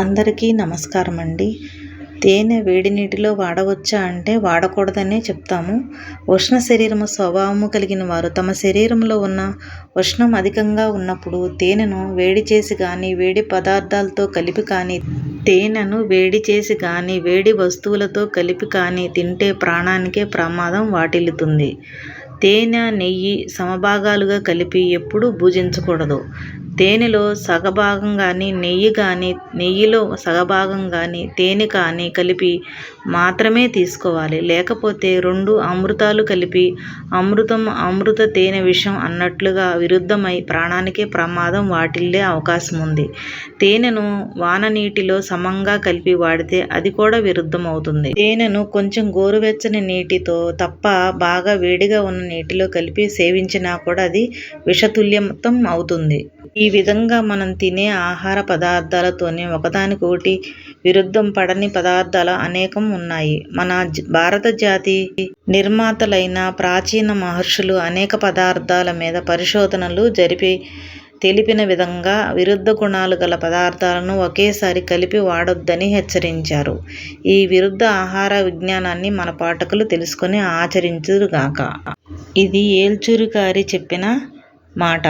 అందరికీ నమస్కారం అండి తేనె వేడి నీటిలో వాడవచ్చా అంటే వాడకూడదనే చెప్తాము. ఉష్ణ శరీరము స్వభావము కలిగిన వారు తమ శరీరంలో ఉన్న ఉష్ణం అధికంగా ఉన్నప్పుడు తేనెను వేడి చేసి కానీ వేడి పదార్థాలతో కలిపి కానీ తేనెను వేడి చేసి కానీ వేడి వస్తువులతో కలిపి కానీ తింటే ప్రాణానికే ప్రమాదం వాటిల్లుతుంది. తేనె నెయ్యి సమభాగాలుగా కలిపి ఎప్పుడూ భుజించకూడదు. తేనెలో సగభాగం కానీ నెయ్యి కానీ నెయ్యిలో సగభాగం కానీ తేనె కానీ కలిపి మాత్రమే తీసుకోవాలి. లేకపోతే రెండు అమృతాలు కలిపి అమృతం అమృత తేనె విషం అన్నట్లుగా విరుద్ధమై ప్రాణానికే ప్రమాదం వాటిల్లే అవకాశం ఉంది తేనెను వాన నీటిలో సమంగా కలిపి వాడితే అది కూడా విరుద్ధం అవుతుంది తేనెను కొంచెం గోరువెచ్చని నీటితో తప్ప బాగా వేడిగా ఉన్న నీటిలో కలిపి సేవించినా కూడా అది విషతుల్యతం అవుతుంది ఈ విధంగా మనం తినే ఆహార పదార్థాలతోనే ఒకదానికొకటి విరుద్ధం పడని పదార్థాలు అనేకం ఉన్నాయి. మన భారత జాతి నిర్మాతలైన ప్రాచీన మహర్షులు అనేక పదార్థాల మీద పరిశోధనలు జరిపి తెలిపిన విధంగా విరుద్ధ గుణాలు గల పదార్థాలను ఒకేసారి కలిపి వాడొద్దని హెచ్చరించారు. ఈ విరుద్ధ ఆహార విజ్ఞానాన్ని మన పాఠకులు తెలుసుకొని ఆచరించురుగాక ఇది ఏల్చూరి గారి చెప్పిన మాట.